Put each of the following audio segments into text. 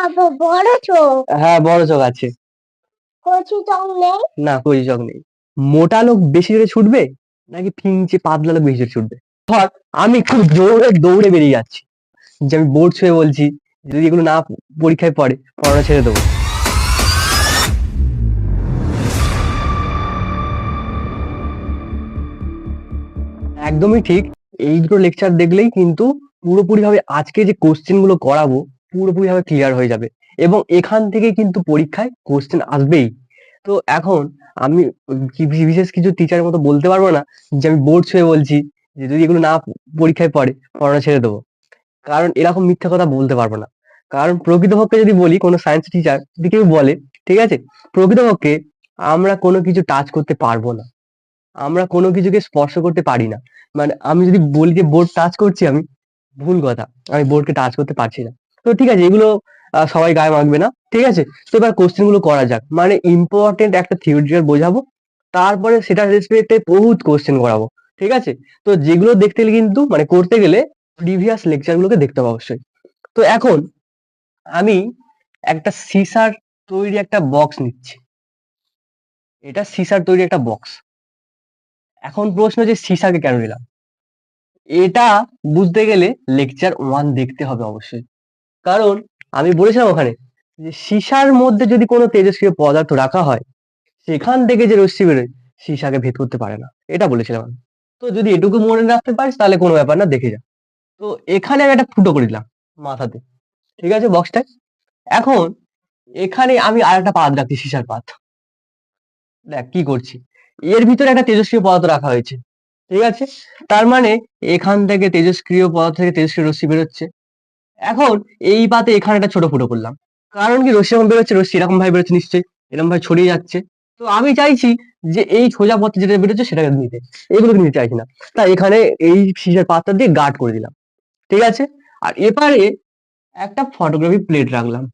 বাবা বড় চোখ। হ্যাঁ বড় চোখ আছে। কচি চোখ নেই? না কচি চোখ নেই। মোটা লোক বেশি জোরে ছুটবে নাকি ফিংচে পাতলা লোক বেশি জোরে ছুটবে? ধর আমি খুব জোরে দৌড়ে বেরিয়ে যাচ্ছি। যে আমি বোর্ড ছুঁয়ে বলছি যদি এগুলো না পরীক্ষায় পড়ে পড়ানো ছেড়ে দেবো। একদমই ঠিক। এই দুটো লেকচার দেখলেই কিন্তু পুরোপুরি ভাবে আজকে যে কোশ্চেনগুলো করাবো পুরোপুরি ভাবে ক্লিয়ার হয়ে যাবে। এবং এখান থেকে কিন্তু পরীক্ষায় কোশ্চেন আসবেই। তো এখন আমি বিশেষ কিছু টিচারের মতো বলতে পারব না যে আমি বোর্ড ছুঁয়ে বলছি যে যদি এগুলো না পরীক্ষায় পড়ে, পড়ানো ছেড়ে দেবো। কারণ এরকম মিথ্যা কথা বলতে পারব না। কারণ প্রকৃতপক্ষে যদি বলি কোনো সায়েন্স টিচার যদি কেউ বলে, ঠিক আছে? প্রকৃতপক্ষে আমরা কোনো কিছু টাচ করতে পারব না। আমরা কোনো কিছুকে স্পর্শ করতে পারি না। মানে আমি যদি বলি যে বোর্ড টাচ করছি আমি, ভুল কথা। আমি বোর্ডকে টাচ করতে পারছি না। তো ঠিক আছে, এগুলো সবাই গায়ে মাখবে না, ঠিক আছে? তো এবার কোশ্চেনগুলো করা যাক। মানে ইম্পর্টেন্ট একটা থিওরিটিক্যাল বোঝাবো, তারপরে সেটার রেসপেক্টে বহুত কোশ্চেন করাবো, ঠিক আছে? তো যেগুলো দেখতে গেলে কিন্তু মানে করতে গেলে প্রিভিয়াস লেকচার গুলোকে দেখতে হবে অবশ্যই। তো এখন আমি একটা সিসার তৈরি একটা বক্স নিচ্ছি। এটা সিসার তৈরি একটা বক্স এখন প্রশ্ন যে সিসাকে কেন নিলাম? এটা বুঝতে গেলে লেকচার ওয়ান দেখতে হবে অবশ্যই। কারণ আমি বলেছিলাম ওখানে যে সীসার মধ্যে যদি কোনো তেজস্ক্রিয় পদার্থ রাখা হয়, সেখান থেকে যে রশ্মি বেরোয় সীসাকে ভেদ করতে পারে না। এটা বলেছিলাম আমি। তো যদি এটুকু মনে রাখতে পারিস, তাহলে কোনো ব্যাপার না, দেখে যা। তো এখানে আমি একটা ফুটো করে দিলাম মাথাতে। ঠিক আছে বক্সটায় এখন এখানে আমি আর একটা পাত রাখছি সীসার পাত। দেখ, কি করছি? এর ভিতরে একটা তেজস্ক্রিয় পদার্থ রাখা হয়েছে। ঠিক আছে? তার মানে এখান থেকে তেজস্ক্রিয় পদার্থ থেকে তেজস্ক্রিয় রশ্মি বেরোচ্ছে। এখন এই পাতে এখানে একটা ছোট ফুটো করলাম। কারণ কি রশ্মি যখন বেরোচ্ছে, রশ্মি এরকম ভাবে বেরোচ্ছে নিশ্চয়ই, এরকম ভাবে ছড়িয়ে যাচ্ছে। তো আমি চাইছি যে এই সোজা পথে যেটা বেরোচ্ছে সেটাকে নিতে, এগুলোকে নিতে চাইছি না। তাই এখানে এই সিসের পাত্র দিয়ে গার্ড করে দিলাম। ঠিক আছে? আর এপারে একটা ফটোগ্রাফি প্লেট রাখলাম।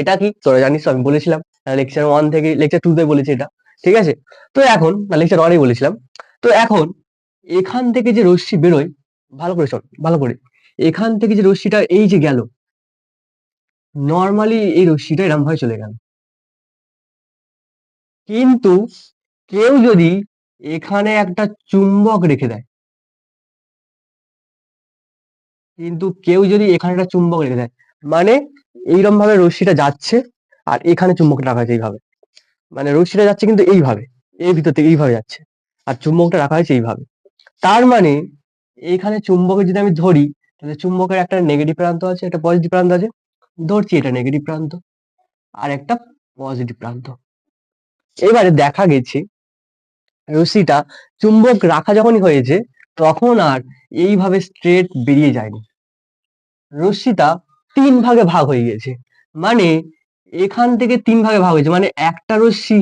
এটা কি? তোরা জানিস আমি বলেছিলাম। লেকচার ওয়ান থেকে লেকচার টু তে বলেছি এটা। ঠিক আছে? তো এখন লেকচার ওয়ানেই বলেছিলাম। তো এখন এখান থেকে যে রশ্মি বেরোয়, ভালো করে চল ভালো করে এখান থেকে যে রশ্মিটা এই যে গেল নর্মালি এই রশ্মিটা এরম ভাবে চলে গেল। কিন্তু কেউ যদি এখানে একটা চুম্বক রেখে দেয়, কিন্তু কেউ যদি এখানে একটা চুম্বক রেখে দেয় মানে এইরকম ভাবে রশ্মিটা যাচ্ছে আর এখানে চুম্বকটা রাখা হয়েছে এইভাবে। মানে রশ্মিটা যাচ্ছে কিন্তু এইভাবে, এর ভিতর থেকে এইভাবে যাচ্ছে, আর চুম্বকটা রাখা হয়েছে এইভাবে। তার মানে এইখানে চুম্বকে যদি আমি ধরি তাহলে চুম্বকের একটা নেগেটিভ প্রান্ত আছে, একটা পজিটিভ প্রান্ত আছে। ধরছি এটা নেগেটিভ প্রান্ত। আর একটা পজিটিভ প্রান্ত। এবারে দেখা গেছে রশ্মিটা চুম্বক রাখা যখনই হয়েছে, তখন আর এইভাবে স্ট্রেট বেরিয়ে যায়নি। রশ্মিটা তিন ভাগে ভাগ হয়ে গেছে। মানে এখান থেকে তিন ভাগে ভাগ হয়েছে। মানে একটা রশ্মি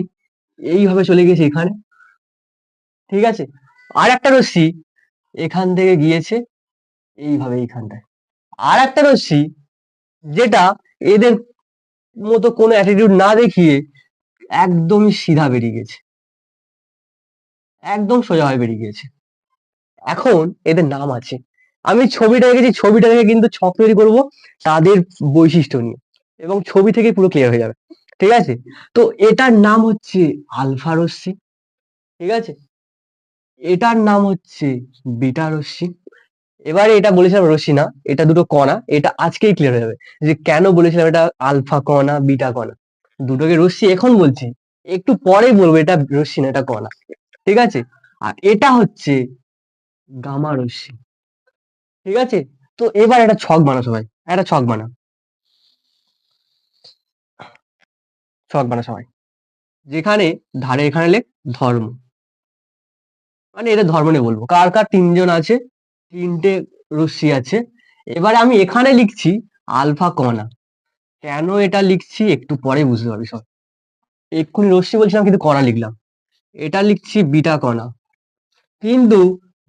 এইভাবে চলে গেছে এখানে। ঠিক আছে? আর একটা রশ্মি এখান থেকে গিয়েছে এইভাবে এইখানটায় আর একটা রশ্মি, যেটা এদের মতো কোনো অ্যাটিটিউড না দেখিয়ে একদমই সিধা বেরিয়ে গেছে। একদম সোজা হয়ে বেরিয়ে গিয়েছে এখন এদের নাম আছে। আমি ছবিটা রেখেছি ছবিটা রেখে কিন্তু ছক তৈরি করব তাদের বৈশিষ্ট্য নিয়ে। এবং ছবি থেকে পুরো ক্লিয়ার হয়ে যাবে। ঠিক আছে? তো এটার নাম হচ্ছে আলফা রশ্মি। ঠিক আছে? এটার নাম হচ্ছে বিটা রশ্মি। এবারে এটা বলেছিলাম রশ্মি না এটা দুটো কণা, এটা আজকেই ক্লিয়ার হয়ে যাবে যে কেন বলেছিলাম এটা আলফা কণা বিটা কণা। দুটোকে রশ্মি এখন বলছি, একটু পরে বলব এটা রশ্মি না, এটা কণা, ঠিক আছে? আর এটা হচ্ছে গামা রশ্মি, ঠিক আছে? তো এবার একটা ছক বানা সবাই, একটা ছক বানা ছক বানা সবাই। যেখানে, ধারে এখানে লেখ ধর্ম। মানে এটা ধর্ম নিয়ে বলব। কার কার তিনজন আছে? তিনটে রশ্মি আছে। এবারে আমি এখানে লিখছি আলফা কণা। কেন এটা লিখছি একটু পরে বুঝতে পারবি সব। এক্ষুনি রশ্মি বলছিলাম কিন্তু কণা লিখলাম। এটা লিখছি বিটা কণা। কিন্তু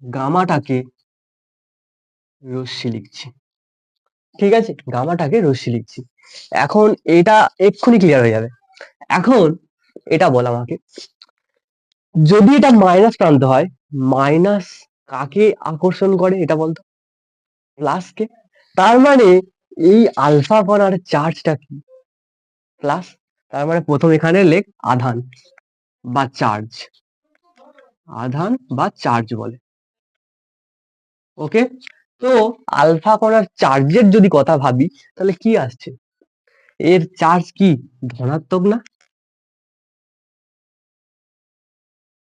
গামাটাকে রশ্মি লিখছি। ঠিক আছে? গামাটাকে রশ্মি লিখছি। এখন এটা এক্ষুনি ক্লিয়ার হয়ে যাবে। এখন এটা বল আমাকে। যদি এটা মাইনাস প্রান্ত হয় মাইনাস কাকে আকর্ষণ করে এটা বলতো? প্লাস কে? তার মানে এই আলফা কণার চার্জটা কি? প্লাস তার মানে প্রথম এখানে লেখ আধান বা চার্জ আধান বা চার্জ বলে। ওকে তো আলফা কণার চার্জের যদি কথা ভাবি, তাহলে কি আসছে? এর চার্জ কি? ধনাত্মক না?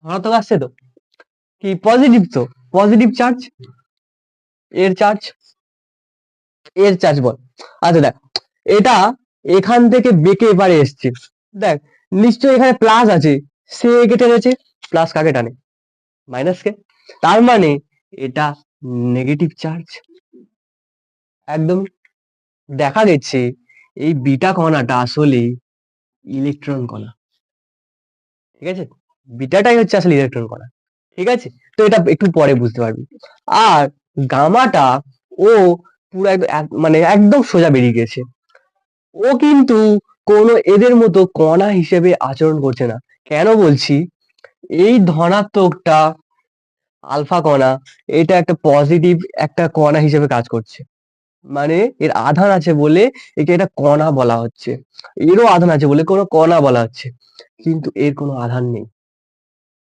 ধনাত্মক আসছে তো? কি? পজিটিভ তো? পজিটিভ চার্জ এর চার্জ এর চার্জ বল। আচ্ছা দেখ, এটা এখান থেকে বেঁকে এবারে এসছে। দেখ, নিশ্চয়ই এখানে প্লাস আছে। সে একে টেনেছে? প্লাস কাকে টানে? মাইনাস কে। তার মানে এটা নেগেটিভ চার্জ একদম দেখা গেছে এই বিটা কণাটা আসলে ইলেকট্রন কণা। ঠিক আছে? বিটাটাই হচ্ছে আসলে ইলেকট্রন কণা। ঠিক আছে? তো এটা একটু পরে বুঝতে পারবি। আর গামাটা ও পুরো মানে একদম সোজা বেরিয়ে গেছে। ও কিন্তু কোনো এদের মতো কণা হিসেবে আচরণ করছে না। কেন বলছি? এই ধনাত্মকটা আলফা কণা, এটা একটা পজিটিভ একটা কণা হিসেবে কাজ করছে। মানে এর আধান আছে বলে একে এটা কণা বলা হচ্ছে। এরও আধান আছে বলে কোনো কণা বলা হচ্ছে। কিন্তু এর কোনো আধান নেই।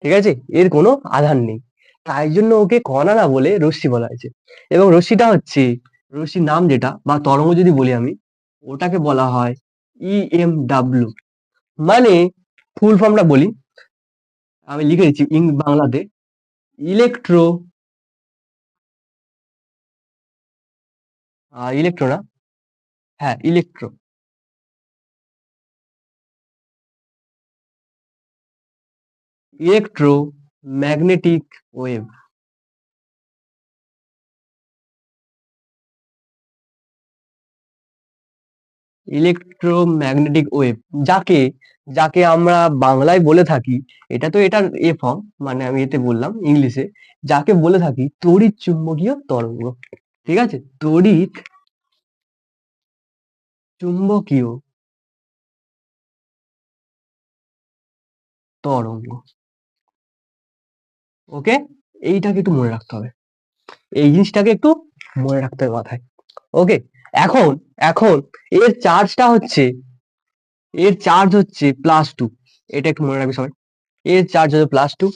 ঠিক আছে? এর কোনো আধান নেই। তাই জন্য ওকে কণা না বলে রশ্মি বলা হয়েছে। এবং রশ্মিটা হচ্ছে, রশ্মির নাম যেটা, বা তরঙ্গ যদি বলি আমি, ওটাকে বলা হয় ই এম ইএমডাব্লিউ মানে ফুল ফর্মটা বলি, আমি লিখে দিচ্ছি ইং বাংলাতে, ইলেকট্রো ইলেকট্রো না হ্যাঁ electro. Electro magnetic wave. Electromagnetic wave, যাকে যাকে আমরা বাংলায় বলে থাকি, এটা তো এটার এ ফর্ম মানে আমি এতে বললাম ইংলিশে, যাকে বলে থাকি তড়িৎ চুম্বকীয় তরঙ্গ। ঠিক আছে? তড়িৎ চুম্বকীয় তরঙ্গ। ওকে এইটাকে একটু মনে রাখতে হবে। এই জিনিসটাকে একটু মনে রাখতে হবে মাথায়। ওকে এখন এখন এর চার্জটা হচ্ছে, এর চার্জ হচ্ছে প্লাস টু এটা একটু মনে রাখবে সবাই। এর চার্জ হচ্ছে প্লাস টু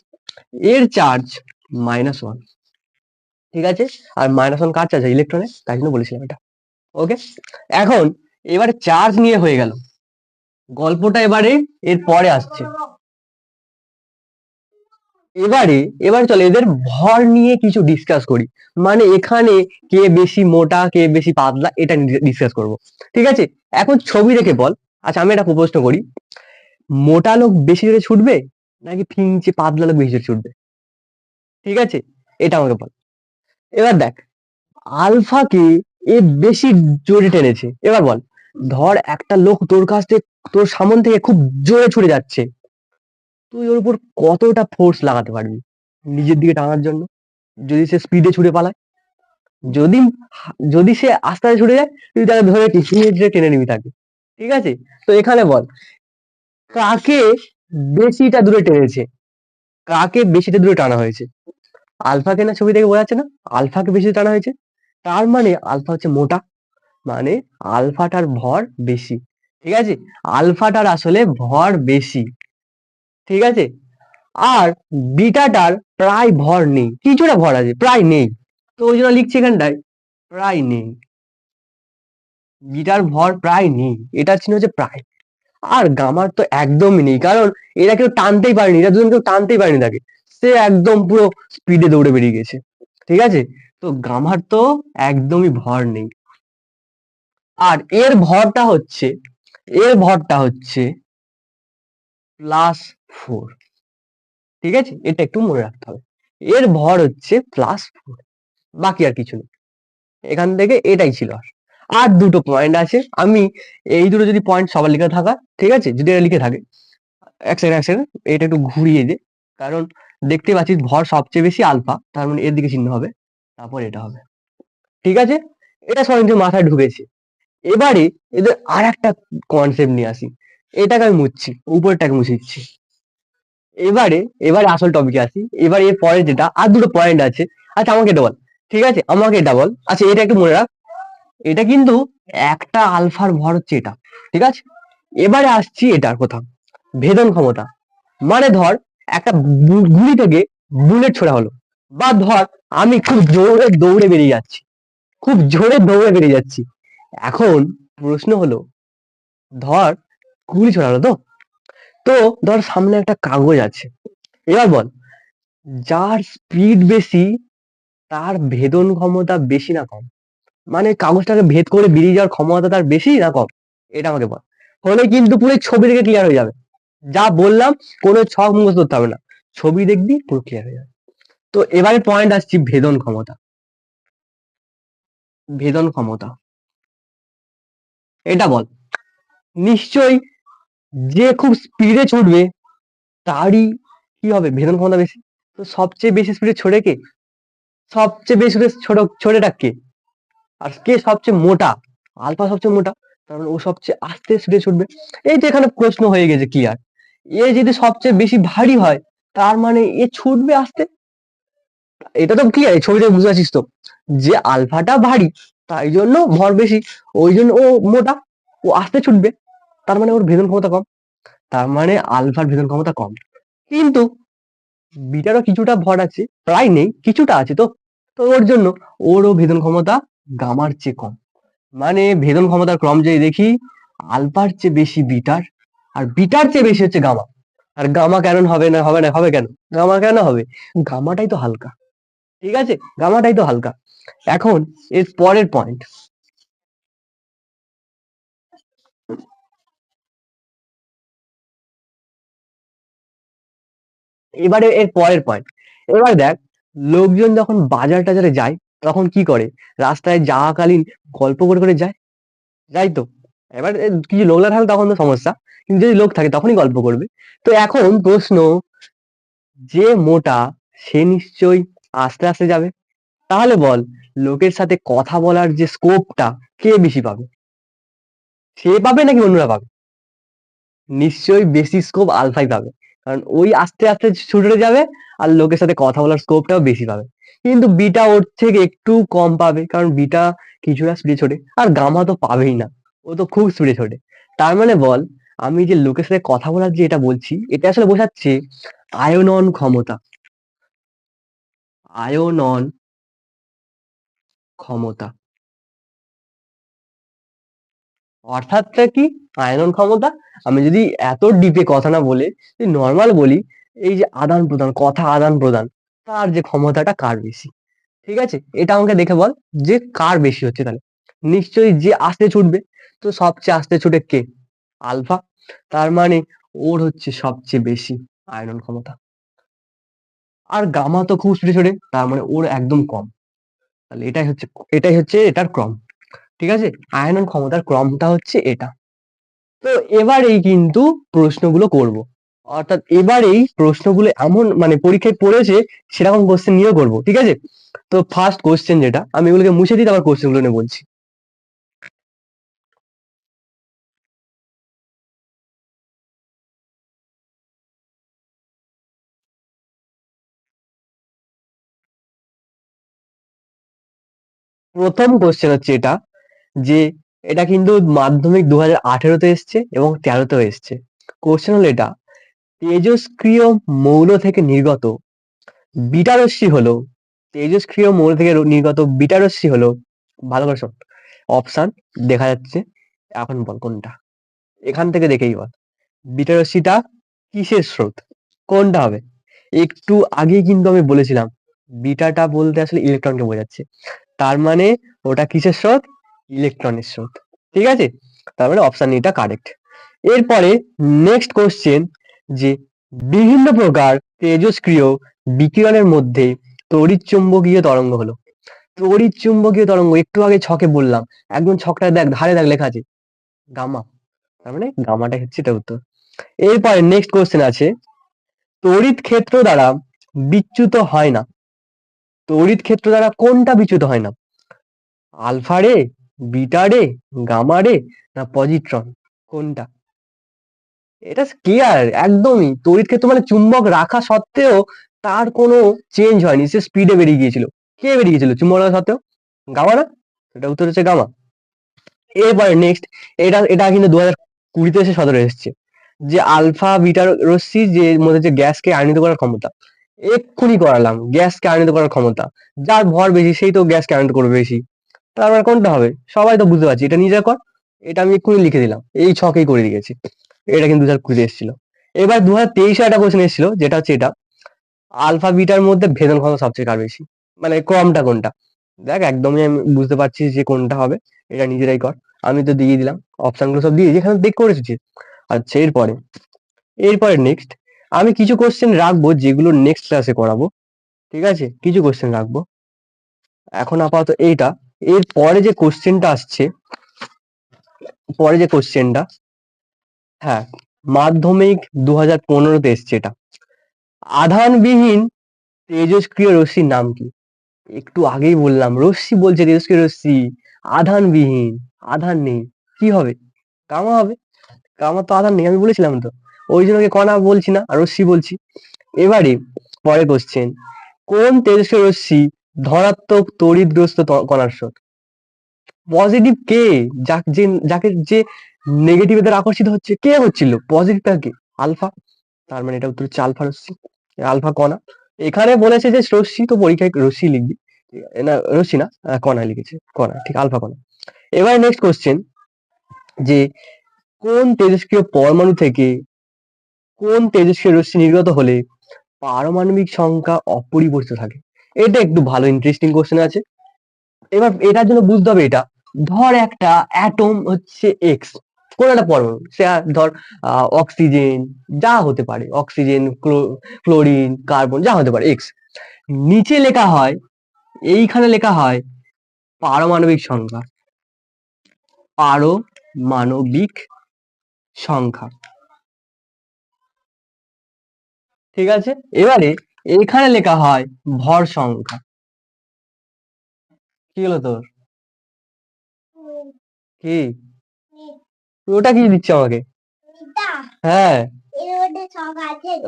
এর চার্জ মাইনাস ওয়ান ঠিক আছে? আর মাইনাস ওয়ান কার চার্জ ইলেকট্রনের তাই জন্য বলেছিলাম এটা। ওকে এখন, এবারে চার্জ নিয়ে হয়ে গেল। গল্পটা এবারে এর পরে আসছে। এবারে এবারে চলে এদের ভর নিয়ে কিছু ডিসকাস করি। মানে এখানে কে বেশি মোটা, কে বেশি পাতলা, এটা ডিসকাস করব। ঠিক আছে? এখন ছবি দেখে বল। আচ্ছা আমি এটা প্রশ্ন করি। মোটা লোক বেশি জোরে ছুটবে, নাকি ফিংচে পাতলা লোক বেশি জোরে ছুটবে? ঠিক আছে? এটা আমাকে বল। এবার দেখ আলফাকে এ বেশি জোরে টেনেছে। এবার বল, ধর একটা লোক তোর কাছ থেকে, তোর সামন থেকে খুব জোরে ছুটে যাচ্ছে। তুই ওর উপর কতটা ফোর্স লাগাতে পারবি নিজের দিকে টানার জন্য? যদি সে স্পিডে ছুটে পালায়? যদি যদি সে আস্তে আস্তে ছুটে যায়, তুই তাকে ধরে টিসিয়ে টেনে নিবি তাকে। ঠিক আছে? তো এখানে বল, কাকে বেশিটা দূরে টেনেছে? কাকে বেশিটা দূরে টানা হয়েছে? আলফাকে না ছবি থেকে বোঝা যাচ্ছে না? আলফাকে বেশি টানা হয়েছে। তার মানে আলফা হচ্ছে মোটা। মানে আলফাটার ভর বেশি। ঠিক আছে? আলফাটার আসলে ভর বেশি। ঠিক আছে? আর বিটাটার প্রায় ভর নেই। কিছুটা ভর আছে, প্রায় নেই। তো ওই জন্য লিখছি এখানটায়, প্রায় নেই। বিটার ভর প্রায় নেই। এটার চিহ্ন হচ্ছে প্রায়। আর গামার তো একদমই নেই, কারণ এরা কেউ টানতেই পারেনি, এরা দুজন কেউ টানতেই পারেনি তাকে। সে একদম পুরো স্পিডে দৌড়ে বেরিয়ে গেছে। ঠিক আছে? তো গামার তো একদমই ভর নেই। আর এর ভরটা হচ্ছে, এর ভরটা হচ্ছে প্লাস ফোর ঠিক আছে? এটা একটু মনে রাখতে হবে। এর ভর হচ্ছে প্লাস ফোর বাকি আর কিছু নেই। এখান থেকে এটাই ছিল আর। আর দুটো পয়েন্ট আছে। আমি এই দুটো যদি পয়েন্ট সবার লিখে থাকা, ঠিক আছে? যদি এটা লিখে থাকে, এক সেকেন্ড এক সেকেন্ড এটা একটু ঘুরিয়ে দে। কারণ দেখতে পাচ্ছিস ভর সবচেয়ে বেশি আলফা তার মানে এর দিকে চিহ্ন হবে, তারপর এটা হবে। ঠিক আছে? এটা সবাই মাথায় ঢুকেছে। এবারে এদের আর একটা কনসেপ্ট নিয়ে আসি। এটাকে আমি মুছছি, উপরটাকে মুছে দিচ্ছি। এবারে এবারে আসল টপিকে আসি। এবার এর পরে যেটা, আর দুটো পয়েন্ট আছে। আচ্ছা আমাকে এটা বল। ঠিক আছে? আমাকে এটা বল। আচ্ছা এটা একটু মনে রাখ। এটা কিন্তু একটা আলফার ভর হচ্ছে এটা। ঠিক আছে? এবারে আসছি এটার কথা ভেদন ক্ষমতা। মানে ধর, একটা গুলি থেকে বুলেট ছোড়া হলো। বা ধর, আমি খুব জোরে দৌড়ে বেরিয়ে যাচ্ছি। খুব জোরে দৌড়ে বেরিয়ে যাচ্ছি। এখন প্রশ্ন হলো, ধর, গুলি ছোড়া হলো তো? তো ধর সামনে একটা কাগজ আছে। এবার বল, যার স্পিড বেশি, তার ভেদন ক্ষমতা বেশি না কম? মানে কাগজটাকে ভেদ করে বেরিয়ে যাওয়ার ক্ষমতা তার বেশি না কম? এটা আমাকে বল। হলে কিন্তু পুরো ছবি দেখে ক্লিয়ার হয়ে যাবে। যা বললাম, কোনো ছক মুখস্থ করতে হবে না। ছবি দেখবি, পুরো ক্লিয়ার হয়ে যাবে। তো এবারে পয়েন্ট আসছি ভেদন ক্ষমতা। ভেদন ক্ষমতা। এটা বল, নিশ্চয়ই যে খুব স্পিডে ছুটবে, তারই কি হবে? ভেদন ক্ষমতা বেশি। তো সবচেয়ে বেশি স্পিডে ছোড়ে কে? সবচেয়ে বেশি ছোট ছোড়েটা কে? আর কে সবচেয়ে মোটা? আলফা সবচেয়ে মোটা? মানে ও সবচেয়ে আস্তে স্পিডে ছুটবে। এই তো এখানে প্রশ্ন হয়ে গেছে ক্লিয়ার এ যদি সবচেয়ে বেশি ভারী হয়, তার মানে এ ছুটবে আস্তে? এটা তো ক্লিয়ার ছবিতে বুঝতে পারছিস তো। যে আলফাটা ভারী, তাই জন্য ভর বেশি। ওই জন্য ও মোটা। ও আস্তে ছুটবে। তার মানে ওর ভেদন ক্ষমতা কম। তার মানে আলফার ভেদন ক্ষমতা কম। কিন্তু বিটারও কিছুটা ভর আছে, প্রায় নেই, কিছুটা আছে তো। তো ওর জন্য ওরও ভেদন ক্ষমতা গামার চেয়ে কম। মানে ভেদন ক্ষমতার ক্রম যদি দেখি, আলফার চেয়ে বেশি বিটার, আর বিটার চেয়ে বেশি হচ্ছে গামা। আর গামা কেন হবে না হবে না, হবে কেন? গামা কেন হবে? গামাটাই তো হালকা। ঠিক আছে? গামাটাই তো হালকা। এখন এর পরের পয়েন্ট এবারে এর পরের পয়েন্ট এবার দেখ, লোকজন যখন বাজার টাজারে যায়, তখন কি করে? রাস্তায় যাওয়াকালীন গল্প করে করে যায়, যাই তো। এবার কিছু লোক থাকলে তখন তো সমস্যা, কিন্তু যদি লোক থাকে তখনই গল্প করবে। তো এখন প্রশ্ন, যে মোটা, সে নিশ্চয়ই আস্তে আস্তে যাবে। তাহলে বল, লোকের সাথে কথা বলার যে স্কোপটা কে বেশি পাবে? সে পাবে নাকি অন্যরা পাবে? নিশ্চয়ই বেশি স্কোপ আলফাই পাবে। কারণ ওই আস্তে আস্তে ছুটে যাবে আর লোকের সাথে কথা বলার স্কোপটাও বেশি পাবে। কিন্তু বিটা ওর থেকে একটু কম পাবে, কারণ বিটা কিছুটা স্পিডে ছোটে, আর গামা তো পাবেই না, ও তো খুব স্পিডে ছোটে। তার মানে বল, আমি যে লোকের সাথে কথা বলার যে এটা বলছি, এটা আসলে বোঝাচ্ছে আয়নন ক্ষমতা। আয়নন ক্ষমতা। অর্থাৎটা কি? আয়নন ক্ষমতা। আমি যদি এত ডিপে কথা না বলে, যদি নর্মাল বলি, এই যে আদান প্রদান, কথা আদান প্রদান, তার যে ক্ষমতাটা কার বেশি? ঠিক আছে? এটা আমাকে দেখে বল যে কার বেশি হচ্ছে তাহলে। নিশ্চয়ই যে আস্তে ছুটবে, তো সবচেয়ে আস্তে ছুটে কে? আলফা। তার মানে ওর হচ্ছে সবচেয়ে বেশি আয়নন ক্ষমতা। আর গামা তো খুব স্পিডে ছোটে, তার মানে ওর একদম কম। তাহলে এটাই হচ্ছে এটাই হচ্ছে এটার ক্রম। ঠিক আছে? আয়নন ক্ষমতার ক্রমটা হচ্ছে এটা। তো এবারেই কিন্তু প্রশ্নগুলো করব। অর্থাৎ এবারেই প্রশ্নগুলো এমন মানে পরীক্ষায় পড়েছে, সেরকম কোশ্চেন নিয়েও করব, ঠিক আছে? তো ফার্স্ট কোশ্চেন যেটা, আমি এগুলোকে মুছে দিই আবার কোশ্চেনগুলো নিয়ে বলছি। প্রথম কোশ্চেন হচ্ছে এটা যে এটা কিন্তু মাধ্যমিক দু হাজার আঠেরোতে এসছে এবং তেরোতেও এসছে। কোশ্চেন হলো এটা, তেজস্ক্রিয় মৌল থেকে নির্গত বিটারশ্মি হলো, তেজস্ক্রিয় মৌল থেকে নির্গত বিটারশ্মি হলো, ভালো করে শোন অপশন দেখা যাচ্ছে এখন বল কোনটা? এখান থেকে দেখেই বল বিটারশ্মিটা কিসের স্রোত? কোনটা হবে? একটু আগে কিন্তু আমি বলেছিলাম, বিটাটা বলতে আসলে ইলেকট্রনকে বোঝাচ্ছে। তার মানে ওটা কিসের স্রোত? ইলেকট্রনের স্রোত ঠিক আছে? তার মানে অপশন এটা কারেক্ট এরপরে নেক্সট কোশ্চেন যে বিভিন্ন প্রকার তেজস্ক্রিয় বিকিরণের মধ্যে তড়িৎ চুম্বকীয় তরঙ্গ হলো। তড়িৎ চুম্বকীয় তরঙ্গ, একটু আগে ছকে বললাম, একদম ছকটা দেখ, ধারে দেখ লেখা আছে, গামা। তার মানে গামাটা হচ্ছে এটা উত্তর। এরপরে নেক্সট কোশ্চেন আছে, তড়িৎ ক্ষেত্র দ্বারা বিচ্যুত হয় না। তড়িৎ ক্ষেত্র দ্বারা কোনটা বিচ্যুত হয় না? আলফা রে বিটা রে গামা রে না পজিট্রন কোনটা? এটা ক্লিয়ার একদমই। তড়িৎ ক্ষেত্র মানে চুম্বক রাখা সত্ত্বেও তার কোনো চেঞ্জ হয়নি। সে স্পিডে বেরিয়ে গিয়েছিল। কে বেরিয়ে গিয়েছিল? চুম্বক রাখা সত্ত্বেও? গামা না? এটা উত্তর হচ্ছে গামা এরপরে নেক্সট এটা এটা কিন্তু দু হাজার কুড়িতে এসে সদরে এসেছে। যে আলফা বিটার রশ্মি যে মধ্যে যে গ্যাসকে আয়নিত করার ক্ষমতা। এক্ষুনি করালাম। গ্যাসকে আয়নিত করার ক্ষমতা। যার ভর বেশি, সেই তো গ্যাসকে আয়নিত করবে বেশি। তারপর কোনটা হবে? সবাই তো বুঝতে পারছি। এটা নিজে কর, এটা আমি এক্ষুনি লিখে দিলাম। এই ছকেই করে দিয়েছি। এটা কিন্তু দু হাজার কুড়িতে এসেছিল। এবার দু হাজার তেইশে একটা কোশ্চেন এসেছিল, যেটা হচ্ছে এটা। আলফা বিটার মধ্যে ভেদন ক্ষমতা সবচেয়ে কার বেশি? মানে ক্রমটা কোনটা? দেখ, একদমই আমি বুঝতে পারছি যে কোনটা হবে। এটা নিজেরাই কর। আমি তো দিয়ে দিলাম। অপশনগুলো সব দিয়ে যেখানে দেখ করে এসেছি। আচ্ছা এরপরে। এরপরে নেক্সট আমি কিছু কোশ্চেন রাখব, যেগুলো নেক্সট ক্লাসে করাবো। ঠিক আছে? কিছু কোশ্চেন রাখব। এখন আপাতত এইটা। এর পরে যে কোশ্চেনটা আসছে, পরে যে কোশ্চেনটা হ্যাঁ মাধ্যমিক দু হাজার পনেরোতে এসছে এটা। আধানবিহীন তেজস্ক্রিয় রশ্মির নাম কি? একটু আগেই বললাম, রশ্মি বলছে তেজস্ক্রিয় রশ্মি, আধানবিহীন, আধান নেই, কি হবে? কামা হবে কামা তো আধান নেই, আমি বলেছিলাম তো, ওই জন্য কণা বলছি না রশ্মি বলছি। এবারে পরে কোশ্চেন কোন তেজস্ক্রিয় রশ্মি ধনাত্মক তড়িৎগ্রস্ত কণার স্রোত। পজিটিভ কে? যাক যে, যাকে যে নেগেটিভ এদের আকর্ষিত হচ্ছে, কে হচ্ছিল? পজিটিভটা কে? আলফা। তার মানে এটা উত্তর হচ্ছে আলফা রশ্মি, আলফা কণা। এখানে বলেছে যে রশ্মি তো পরীক্ষায় রশ্মি লিখবি। না, রশ্মি না কণা লিখেছে। কণা, ঠিক, আলফা কণা। এবার নেক্সট কোশ্চেন যে কোন তেজস্ক্রিয় পরমাণু থেকে কোন তেজস্ক্রিয় রশ্মি নির্গত হলে পারমাণবিক সংখ্যা অপরিবর্তিত থাকে? এটা একটু ভালো ইন্টারেস্টিং কোশ্চেন আছে। এবার এটার জন্য বুঝতে হবে এটা। ধর একটা অ্যাটম হচ্ছে এক্স কোন একটা পরমাণু, সে ধর অক্সিজেন যা হতে পারে অক্সিজেন ক্লো- ক্লোরিন কার্বন যা হতে পারে এক্স নিচে লেখা হয়, এইখানে লেখা হয়, পারমাণবিক সংখ্যা পারমাণবিক সংখ্যা। ঠিক আছে? এবারে এখানে লেখা হয় ভর সংখ্যা। কি হলো তোর? কি? ওটা কি দিচ্ছে আমাকে? হ্যাঁ।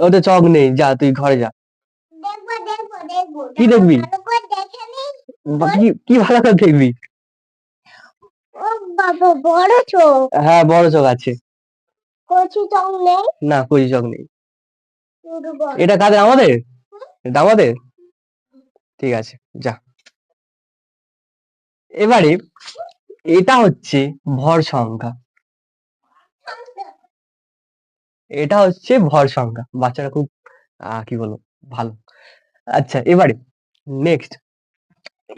ওটা চক নেই যা তুই ঘরে যা। কি দেখবি? কি কি ভালো করে দেখবি? বড় চোখ। হ্যাঁ বড় চোখ আছে। কচু চোখ নেই? না কচি চোখ নেই। এটা কাদের আমাদের? এটা ঠিক আছে, যা। এবারে এটা হচ্ছে ভর সংখ্যা। এটা হচ্ছে ভর সংখ্যা। বাচ্চারা খুব কি বলব, ভালো। আচ্ছা এবারে নেক্সট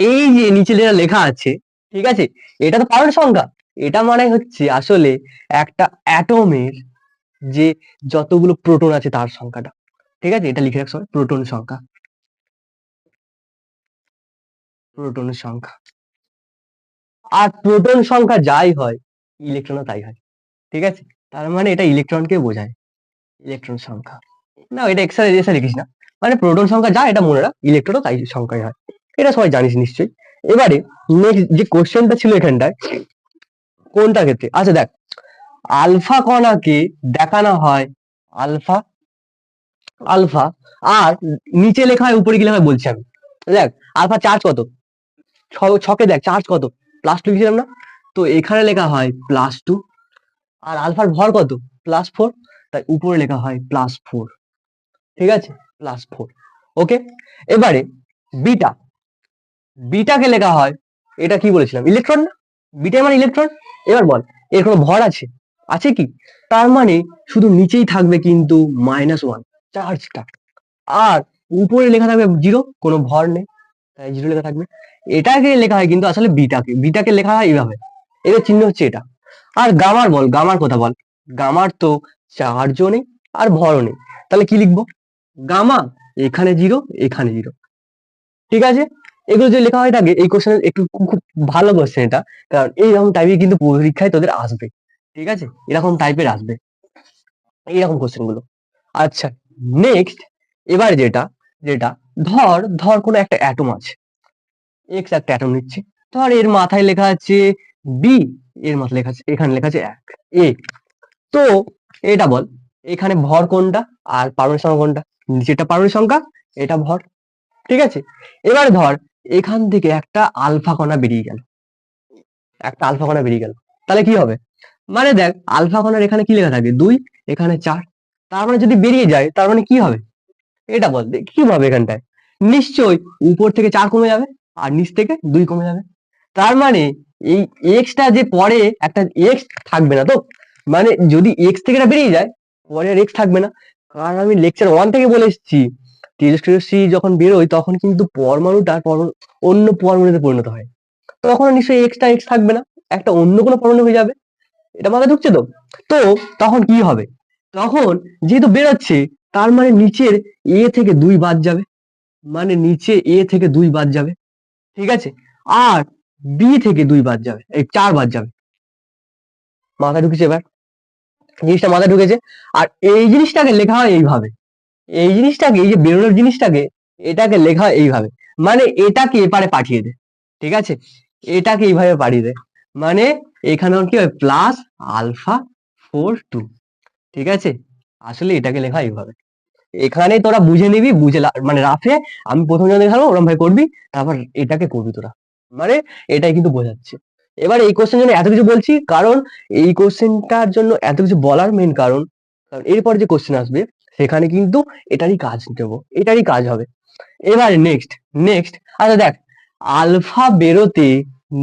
এই যে নিচে যেটা লেখা আছে, ঠিক আছে? এটা তো পারমাণবিক সংখ্যা। এটা মানে হচ্ছে আসলে একটা অ্যাটমের যে যতগুলো প্রোটন আছে তার সংখ্যাটা। ঠিক আছে? এটা লিখে রাখ সবাই প্রোটন সংখ্যা। প্রোটন সংখ্যা। আর প্রোটন সংখ্যা যাই হয় ইলেকট্রনও তাই হয়। ঠিক আছে? তার মানে এটা ইলেকট্রনকে বোঝায় ইলেকট্রন সংখ্যা। না, এটা এক্সট্রা এসে লিখিস না। মানে প্রোটন সংখ্যা যা, এটা মনে রাখ ইলেকট্রনও তাই সংখ্যাই হয়। এটা সবাই জানিস নিশ্চয়ই। এবারে নেক্সট যে কোশ্চেনটা ছিল এখানটায়, কোনটা ক্ষেত্রে? আচ্ছা দেখ, আলফা কণাকে দেখানো হয়, আলফা আলফা, আর নিচে লেখা হয়, উপরে কি লেখা বলছি আমি। দেখ, আলফা চার্জ কত? ছকে দেখ চার্জ কত? প্লাস টু লিখেছিলাম না? তো এখানে লেখা হয় প্লাস টু আর আলফার ভর কত? প্লাস ফোর তাই উপরে লেখা হয় প্লাস ফোর ঠিক আছে? প্লাস ফোর ওকে এবারে বিটা বিটাকে লেখা হয়, এটা কি বলেছিলাম? ইলেকট্রন না? বিটা মানে ইলেকট্রন এবার বল, এর কোনো ভর আছে? আছে কি? তার মানে শুধু নিচেই থাকবে কিন্তু মাইনাস ওয়ান চার্জটা আর উপরে লেখা থাকবে জিরো কোনো ভর নেই। তাই জিরো লেখা থাকবে। এটাকে লেখা হয়? কিন্তু আসলে বিটাকে বিটাকে লেখা হয় এইভাবে। এর চিহ্ন হচ্ছে এটা। আর গামার বল গামার কথা বল। গামার তো চার্জও নেই আর ভরও নেই। তাহলে কি লিখব? গামা এখানে জিরো এখানে জিরো ঠিক আছে? এগুলো যদি লেখা হয় থাকে এই কোশ্চেন একটু খুব খুব ভালো কোশ্চেন এটা। কারণ এইরকম টাইপের কিন্তু পরীক্ষায় তোদের আসবে। ঠিক আছে? এরকম টাইপের আসবে। এইরকম কোশ্চেনগুলো। আচ্ছা। নেক্সট এবার যেটা যেটা, ধর ধর কোনো একটা অ্যাটম আছে। এক্স একটা অ্যাটম নিচ্ছে। ধর এর মাথায় লেখা আছে বি এর মাথায় লেখা আছে, এখানে লেখা আছে এক এ তো এটা বল, এখানে ভর কোনটা আর পারমাণবিক সংখ্যা কোনটা? নিচেটা পারমাণবিক সংখ্যা, এটা ভর। ঠিক আছে? এবার ধর, এখান থেকে একটা আলফা কণা বেরিয়ে গেল। একটা আলফা কণা বেরিয়ে গেল। তাহলে কি হবে? মানে দেখ, আলফা কণার এখানে কি লেখা থাকে দুই, এখানে চার তার মানে যদি বেরিয়ে যায়, তার মানে কি হবে? এটা বল কি হবে এখানটায়? নিশ্চয়ই উপর থেকে চার কমে যাবে আর নিচ থেকে দুই কমে যাবে। তার মানে এই এক্সটা যে পরে একটা এক্স থাকবে না তো? মানে যদি এক্স থেকে এটা বেরিয়ে যায়, পরে আর এক্স থাকবে না। কারণ আমি লেকচার ওয়ান থেকে বলে এসেছি তেজস্ক্রিয় যখন বেরোয়, তখন কিন্তু পরমাণুটা পরমাণু অন্য পরমাণুতে পরিণত হয়। তখন নিশ্চয়ই এক্সটা এক্স থাকবে না, একটা অন্য কোনো পরমাণু হয়ে যাবে। এটা মাথায় ঢুকছে তো? তো তখন কি হবে? তখন যেহেতু বেরোচ্ছে, তার মানে নিচের এ থেকে দুই বাদ যাবে। মানে নিচে এ থেকে দুই বাদ যাবে। ঠিক আছে? আর বি থেকে দুই বাদ যাবে। এই চার বাদ যাবে। মাথায় ঢুকেছে এবার? জিনিসটা মাথায় ঢুকেছে। আর এই জিনিসটাকে লেখা হয় এইভাবে। এই জিনিসটাকে, এই যে বেরোনোর জিনিসটাকে, এটাকে লেখা হয় এইভাবে। মানে এটাকে এপারে পাঠিয়ে দে। ঠিক আছে? এটাকে এইভাবে পাঠিয়ে দে। মানে এখানে কি হয়? প্লাস আলফা ফোর টু ঠিক আছে? আসলে এটাকে লেখা এইভাবে। এখানে তোরা বুঝে নিবি, বুঝে মানে রাফে আমি প্রথম যখন দেখাবো, ওরম ভাই করবি, তারপর এটাকে করবি তোরা। মানে এটাই কিন্তু বোঝাচ্ছে। এবার এই কোশ্চেন জন্য এত কিছু বলছি, কারণ এই কোশ্চেনটার জন্য এত কিছু বলার মেন কারণ কারণ এরপর যে কোশ্চেন আসবে, সেখানে কিন্তু এটারই কাজ নেব, এটারই কাজ হবে। এবার নেক্সট নেক্সট আচ্ছা দেখ, আলফা বেরোতে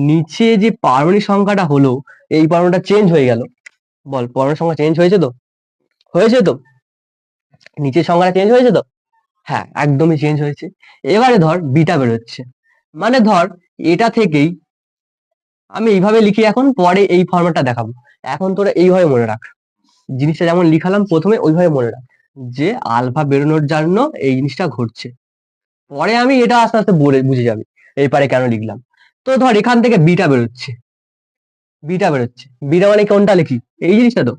নিচে যে পারমাণবিক সংখ্যাটা হলো, এই পারমাণুটা চেঞ্জ হয়ে গেল। বল, পারমাণবিক সংখ্যা চেঞ্জ হয়েছে তো? হয়েছে তো? নিচের সংখ্যাটা চেঞ্জ হয়েছে তো? হ্যাঁ একদমই চেঞ্জ হয়েছে। এবারে ধর বিটা বেরোচ্ছে। মানে ধর এটা থেকেই আমি এইভাবে লিখি এখন, পরে এই ফর্মেটটা দেখাবো। এখন তোরা এইভাবে মনে রাখ। জিনিসটা যেমন লিখালাম, প্রথমে ওইভাবে মনে রাখ যে আলফা বেরোনোর জন্য এই জিনিসটা ঘটছে। পরে আমি এটা আস্তে আস্তে বলে, বুঝে যাবে। এই পারে কেন লিখলাম? তো ধর এখান থেকে বিটা বেরোচ্ছে। বিটা বেরোচ্ছে। বিটা মানে কোনটা লিখি? এই জিনিসটা তো।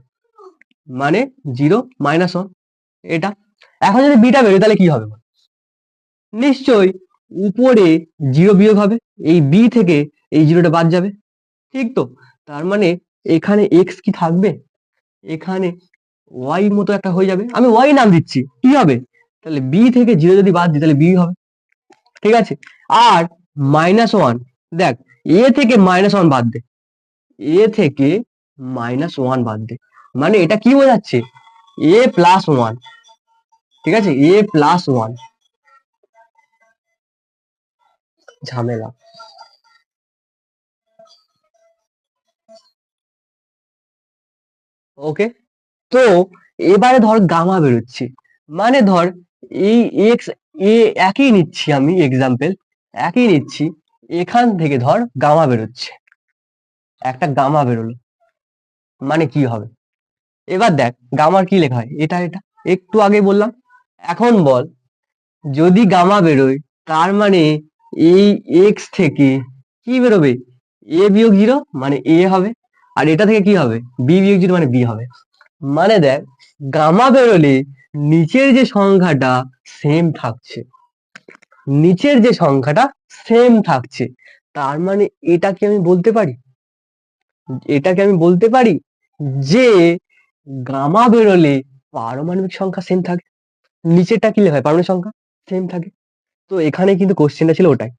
মানে জিরো মাইনাস ওয়ান এটা। এখন যদি বিটা বেরোয়, তাহলে কি হবে বল? নিশ্চয়ই উপরে জিরো বিয়োগ হবে, এই বি থেকে এই জিরোটা বাদ যাবে। ঠিক তো? তার মানে এখানে এক্স কি থাকবে? এখানে ওয়াই মতো একটা হয়ে যাবে। আমি ওয়াই নাম দিচ্ছি, কি হবে? তাহলে বি থেকে জিরো যদি বাদ দিই, তাহলে বি হবে। ঠিক আছে? আর মাইনাস ওয়ান দেখ এ থেকে মাইনাস ওয়ান বাদ দে। এ থেকে মাইনাস ওয়ান বাদ দে। মানে এটা কি বোঝাচ্ছে? এ প্লাস ওয়ান ঠিক আছে? এ প্লাস ওয়ান ঝামেলা। ওকে তো এবারে ধর গামা বেরোচ্ছে। মানে ধর এই এক্স এ একই নিচ্ছি আমি এক্সাম্পল একই নিচ্ছি। এখান থেকে ধর গামা বেরোচ্ছে। একটা গামা বেরোলো। মানে কি হবে? এবার দেখ, গামার কি লেখা হয়? এটা এটা। একটু আগে বললাম। এখন বল, যদি গামা বেরোয়, তার মানে এই এক্স থেকে কি বেরোবে? এ বিয়োগ জিরো মানে এ হবে, আর এটা থেকে কি হবে? বি বিয়োগ জিরো মানে বি হবে। মানে দেখ, গামা বেরোলে নিচের যে সংখ্যাটা সেম থাকছে। নিচের যে সংখ্যাটা সেম থাকছে। তার মানে এটা কি আমি বলতে পারি? এটাকে আমি বলতে পারি যে গামা বেরোলে পারমাণবিক সংখ্যা সেম থাকে। নিচেরটা কি হয়? পারমাণবিক সংখ্যা সেম থাকে। তো এখানে কিন্তু কোশ্চেনটা ছিল ওটাই।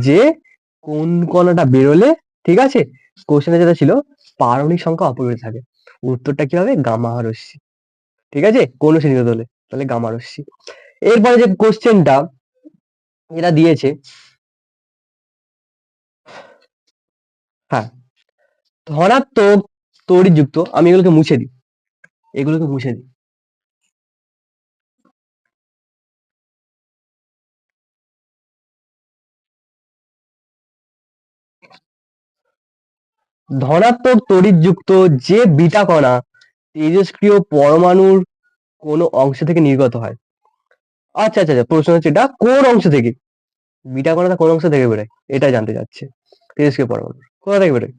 যে কোন কণাটা বেরোলে, ঠিক আছে? কোশ্চেনটা যেটা ছিল, পারমাণবিক সংখ্যা অপরিবর্তিত থাকে। উত্তরটা কি হবে? গামা রশ্মি। ঠিক আছে? কোন শ্রেণীতে হলে? তাহলে গামা রশ্মি। এরপরে যে কোশ্চেনটা এরা দিয়েছে। হ্যাঁ। ধনাত্মক তড়িৎযুক্ত, আমি এগুলোকে মুছে দিই। এগুলোকে মুছে দিই। ধনাত্মক তড়িৎযুক্ত যে বিটা কণা তেজস্ক্রিয় পরমাণুর কোন অংশ থেকে নির্গত হয়। আচ্ছা আচ্ছা আচ্ছা প্রশ্ন হচ্ছে এটা কোন অংশ থেকে? বিটা কণাটা কোন অংশ থেকে বেরোয়? এটা জানতে চাচ্ছে। তেজস্ক্রিয় পরমাণু কোথা থেকে বেরোয়?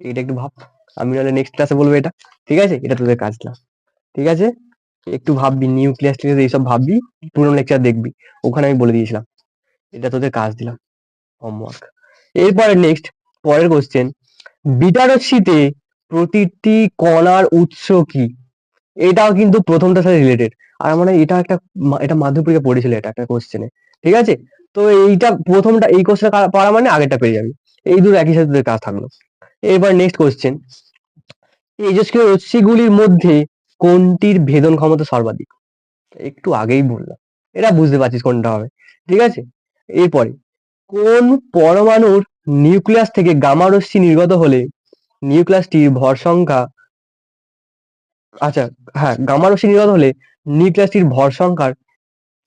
এটা একটু ভাব। আমি নাহলে নেক্সট ক্লাসে বলব এটা, ঠিক আছে? এটা তোদের কাজ না। ঠিক আছে? একটু ভাববি নিউক্লিয়াস টিউক্লিয়াস এইসব ভাববি, পুরনো লেকচার দেখবি। ওখানে আমি বলে দিয়েছিলাম। এটা তোদের কাজ দিলাম। হোমওয়ার্ক এরপরে নেক্সট পরের কোশ্চেন বিটা রশ্মিতে প্রতিটি কণার উৎস কি? এটাও কিন্তু প্রথমটার সাথে রিলেটেড আর মানে এটা একটা এটা মাধ্যমিক পড়েছিল এটা একটা কোশ্চেনে ঠিক আছে? তো এইটা প্রথমটা, এই কোশ্চেন পারা মানে আগেরটা পেয়ে যাবি। এই দুটো একই সাথে কাজ থাকল। এবার নেক্সট কোশ্চেন তেজস্ক্রিয় রশ্মিগুলির মধ্যে কোনটির ভেদন ক্ষমতা সর্বাধিক? একটু আগেই বললাম। এটা বুঝতে পারছিস কোনটা হবে। ঠিক আছে? এরপরে, কোন পরমাণুর নিউক্লিয়াস থেকে গামা রশ্মি নির্গত হলে নিউক্লিয়াসটির ভর সংখ্যা আচ্ছা হ্যাঁ গামা রশ্মি নির্গত হলে নিউক্লিয়াসটির ভর সংখ্যার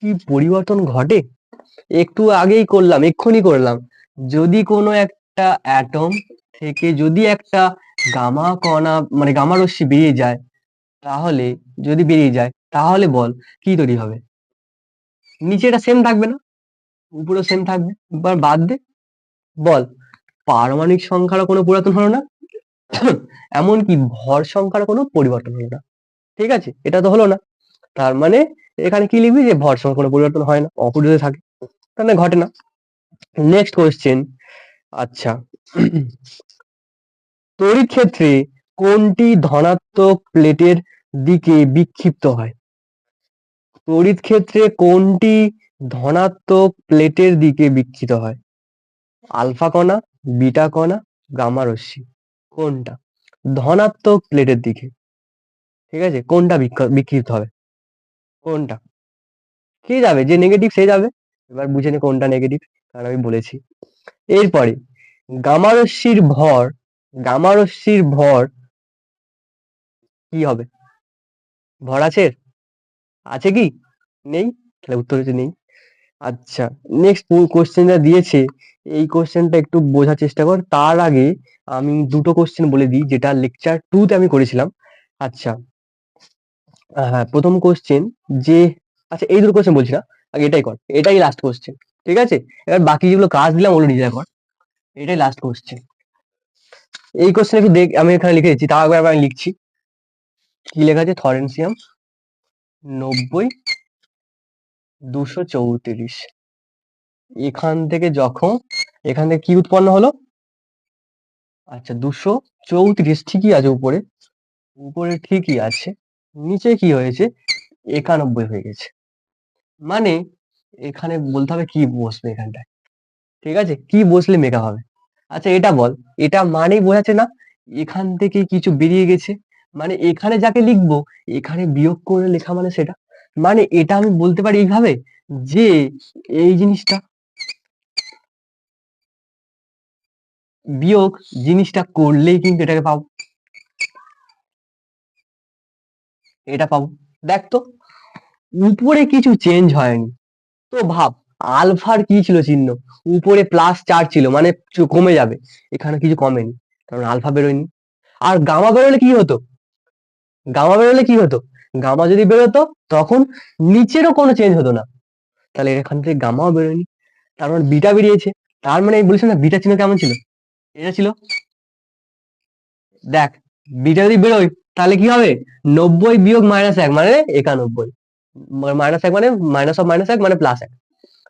কি পরিবর্তন ঘটে? একটু আগেই করলাম, এক্ষুনি করলাম। যদি কোনো একটা অ্যাটম থেকে যদি একটা গামা কণা মানে গামা রশ্মি বেরিয়ে যায়, তাহলে, যদি বেরিয়ে যায়, তাহলে বল, কি তৈরি হবে? নিচেটা সেম থাকবে না? উপরে সেম থাকবে? এবার বাদ দে। বল, পারমাণবিক সংখ্যারও কোনো পরিবর্তন হলো না? এমনকি ভর সংখ্যার কোনো পরিবর্তন হলো না। ঠিক আছে? এটা তো হলো না। তার মানে এখানে কি লিখবি যে ভর সংখ্যার কোনো পরিবর্তন হয় না অপরিত থাকে। তার মানে ঘটে না। নেক্সট কোয়েশ্চেন আচ্ছা। তড়িৎ ক্ষেত্রে কোনটি ধনাত্মক প্লেটের দিকে বিক্ষিপ্ত হয়? তড়িৎ ক্ষেত্রে কোনটি ধনাত্মক প্লেটের দিকে বিক্ষিপ্ত হয়? আলফা কণা, বিটা কণা, গামা রশ্মি। কোনটা? ধনাত্মক প্লেটের দিকে। ঠিক আছে? কোনটা বিক্ষ- বিক্ষিপ্ত হবে? কোনটা? কে যাবে? যে নেগেটিভ সে যাবে। এবার বুঝে নে কোনটা নেগেটিভ কারণ আমি বলেছি। এরপরে, গামা রশ্মির ভর গামা রশ্মির ভর কি হবে? ভর আছে? আছে কি? নেই? তাহলে উত্তর হচ্ছে নেই। আচ্ছা নেক্সট কোশ্চেনটা দিয়েছে। এই কোশ্চেনটা একটু বোঝার চেষ্টা কর। তার আগে আমি দুটো কোশ্চেন বলে দিই, যেটা লেকচার টুতে আমি করেছিলাম। আচ্ছা হ্যাঁ প্রথম কোশ্চেন যে আচ্ছা এই দুটো কোশ্চেন বলছি না, আগে এটাই কর। এটাই লাস্ট কোশ্চেন ঠিক আছে? এবার বাকি যেগুলো কাজ দিলাম, ওগুলো নিজে কর। এটাই লাস্ট কোশ্চেন এই কোশ্চেন একটু দেখ, আমি এখানে লিখে দিচ্ছি একবার আবার আমি লিখছি। কি লেখা আছে? থরেনসিয়াম নব্বই দুশো চৌত্রিশ। এখান থেকে যখন, এখান থেকে কি উৎপন্ন হলো? আচ্ছা দুশো চৌত্রিশ ঠিকই আছে উপরে। উপরে ঠিকই আছে, নিচে কি হয়েছে? একানব্বই হয়ে গেছে। মানে এখানে বলতে হবে কি বসবে এখানটায়। ঠিক আছে? কি বসলে মেকআপ হবে? আচ্ছা এটা বল। এটা মানেই বোঝাচ্ছে না, এখান থেকে কিছু বেরিয়ে গেছে। মানে এখানে যাকে লিখব, এখানে বিয়োগ করে লেখা মানে সেটা। মানে এটা আমি বলতে পারি এইভাবে যে এই জিনিসটা বিয়োগ জিনিসটা করলেই কিন্তু এটাকে পাবো। এটা পাবো। দেখ তো, উপরে কিছু চেঞ্জ হয়নি। তো ভাব আলফার কি ছিল চিহ্ন? উপরে প্লাস চার ছিল মানে কমে যাবে। এখানে কিছু কমেনি, কারণ আলফা বেরোয়নি। আর গামা বেরোলে কি হতো? গামা বেরোলে কি হতো? গামা যদি বেরোতো, তখন নিচেরও কোনো চেঞ্জ হতো না। তাহলে এখান থেকে গামাও বেরোয়নি। তার মানে বিটা বেরিয়েছে। তার মানে বলিস না, বিটা চিহ্ন কেমন ছিল? এটা ছিল? দেখ, বিটা যদি বেরোয়, তাহলে কি হবে? নব্বই বিয়োগ মাইনাস এক মানে একানব্বই। মাইনাস এক মানে মাইনাস অফ মাইনাস এক মানে প্লাস এক।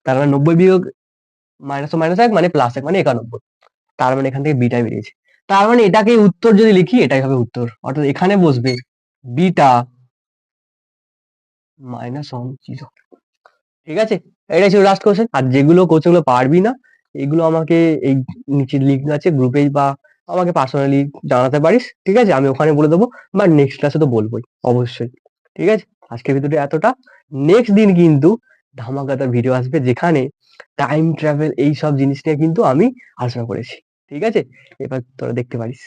তার মানে নব্বই বিয়োগ মাইনাস মাইনাস এক মানে প্লাস এক মানে একানব্বই। তার মানে এখান থেকে বিটা বেরিয়েছে। তার মানে এটাকে উত্তর যদি লিখি, এটাই হবে উত্তর। অর্থাৎ এখানে বসবে বিটা মাইনাস ওয়ান জিরো ঠিক আছে? এটাই ছিল লাস্ট কোশ্চেন আর যেগুলো কোশ্চেনগুলো পারবি না, এগুলো আমাকে এই নিচে লিঙ্ক আছে গ্রুপে বা আমাকে পার্সোনালি জানাতে পারিস। ঠিক আছে? আমি ওখানে বলে দেবো বা নেক্সট ক্লাসে তো বলবোই, অবশ্যই। ঠিক আছে? আজকের ভিডিওটা এতটা। নেক্সট দিন কিন্তু ধামাকাতার ভিডিও আসবে যেখানে টাইম ট্রাভেল এই সব জিনিস নিয়ে কিন্তু আমি আলোচনা করেছি। ঠিক আছে? এবার তোরা দেখতে পারিস।